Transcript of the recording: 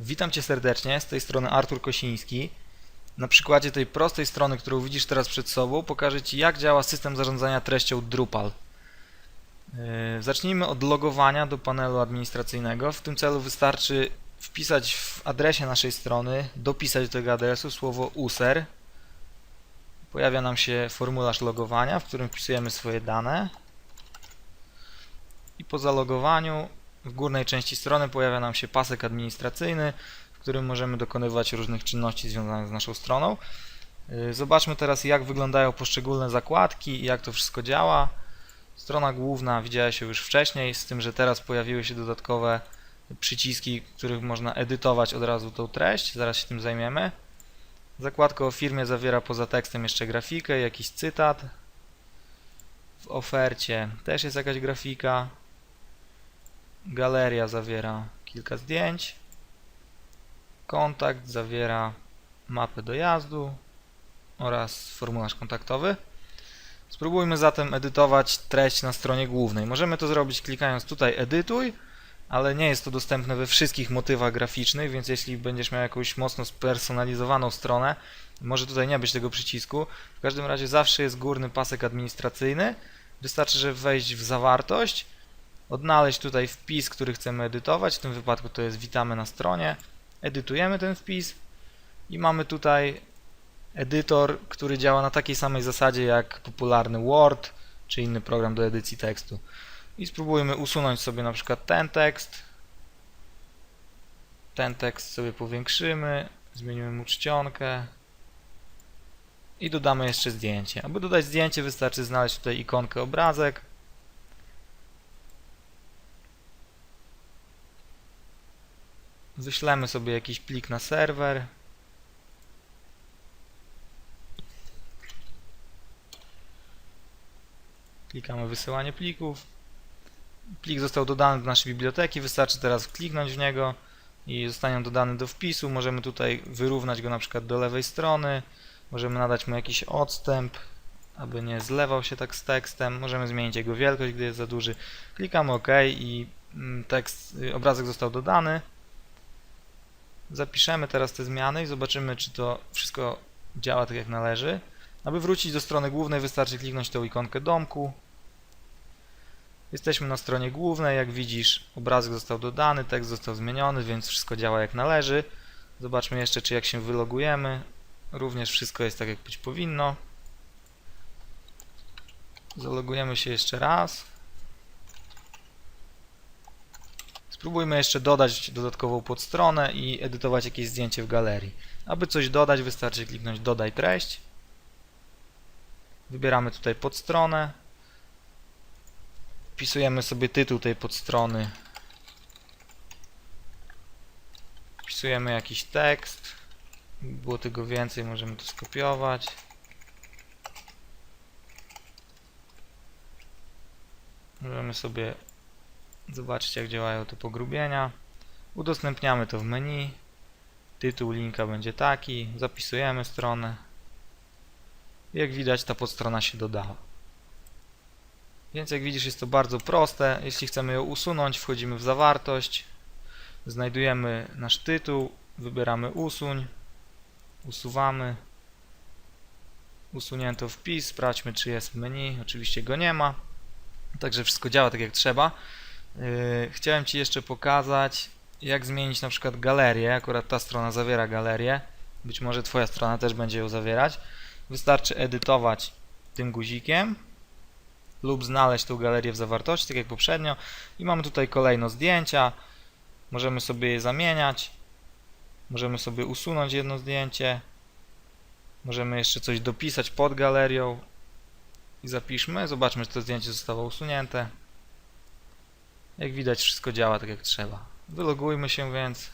Witam Cię serdecznie, z tej strony Artur Kosiński. Na przykładzie tej prostej strony, którą widzisz teraz przed sobą, pokażę Ci jak działa system zarządzania treścią Drupal. Yy, Zacznijmy od logowania do panelu administracyjnego. W tym celu wystarczy wpisać w adresie naszej strony, dopisać do tego adresu słowo user. Pojawia nam się formularz logowania, w którym wpisujemy swoje dane. I po zalogowaniu w górnej części strony pojawia nam się pasek administracyjny, w którym możemy dokonywać różnych czynności związanych z naszą stroną. Yy, Zobaczmy teraz jak wyglądają poszczególne zakładki i jak to wszystko działa. Strona główna widziała się już wcześniej, z tym, że teraz pojawiły się dodatkowe przyciski, których można edytować od razu tą treść. Zaraz się tym zajmiemy. Zakładka o firmie zawiera poza tekstem jeszcze grafikę, jakiś cytat. W ofercie też jest jakaś grafika. Galeria zawiera kilka zdjęć. Kontakt zawiera mapę dojazdu oraz formularz kontaktowy. Spróbujmy zatem edytować treść na stronie głównej. Możemy to zrobić klikając tutaj edytuj, ale nie jest to dostępne we wszystkich motywach graficznych, więc jeśli będziesz miał jakąś mocno spersonalizowaną stronę, może tutaj nie być tego przycisku. W każdym razie zawsze jest górny pasek administracyjny. Wystarczy, że wejść w zawartość, odnaleźć tutaj wpis, który chcemy edytować. W tym wypadku to jest witamy na stronie. Edytujemy ten wpis i mamy tutaj edytor, który działa na takiej samej zasadzie jak popularny Word czy inny program do edycji tekstu. I spróbujmy usunąć sobie na przykład ten tekst. Ten tekst sobie powiększymy, zmienimy mu czcionkę i dodamy jeszcze zdjęcie. Aby dodać zdjęcie wystarczy znaleźć tutaj ikonkę obrazek. Wyślemy sobie jakiś plik na serwer. Klikamy wysyłanie plików. Plik został dodany do naszej biblioteki, wystarczy teraz kliknąć w niego i zostanie on dodany do wpisu. Możemy tutaj wyrównać go na przykład do lewej strony. Możemy nadać mu jakiś odstęp, aby nie zlewał się tak z tekstem. Możemy zmienić jego wielkość, gdy jest za duży. Klikamy OK i mm, tekst, y, obrazek został dodany. Zapiszemy teraz te zmiany i zobaczymy, czy to wszystko działa tak jak należy. Aby wrócić do strony głównej wystarczy kliknąć tą ikonkę domku. Jesteśmy na stronie głównej, jak widzisz obrazek został dodany, tekst został zmieniony, więc wszystko działa jak należy. Zobaczmy jeszcze, czy jak się wylogujemy, również wszystko jest tak jak być powinno. Zalogujemy się jeszcze raz. Spróbujmy jeszcze dodać dodatkową podstronę i edytować jakieś zdjęcie w galerii. Aby coś dodać wystarczy kliknąć dodaj treść. Wybieramy tutaj podstronę. Wpisujemy sobie tytuł tej podstrony. Wpisujemy jakiś tekst. Było tego więcej, możemy to skopiować. Możemy sobie zobaczyć jak działają te pogrubienia. Udostępniamy to w menu. Tytuł linka będzie taki. Zapisujemy stronę. Jak widać ta podstrona się dodała. Więc jak widzisz jest to bardzo proste. Jeśli chcemy ją usunąć, wchodzimy w zawartość, znajdujemy nasz tytuł, wybieramy usuń, usuwamy, usunięto wpis, sprawdźmy czy jest w menu, oczywiście go nie ma, także wszystko działa tak jak trzeba. Yy, Chciałem Ci jeszcze pokazać jak zmienić na przykład galerię, akurat ta strona zawiera galerię, być może Twoja strona też będzie ją zawierać. Wystarczy edytować tym guzikiem lub znaleźć tą galerię w zawartości, tak jak poprzednio. I mamy tutaj kolejno zdjęcia. Możemy sobie je zamieniać. Możemy sobie usunąć jedno zdjęcie. Możemy jeszcze coś dopisać pod galerią. I zapiszmy. Zobaczmy, czy to zdjęcie zostało usunięte. Jak widać, wszystko działa tak jak trzeba. Wylogujmy się więc.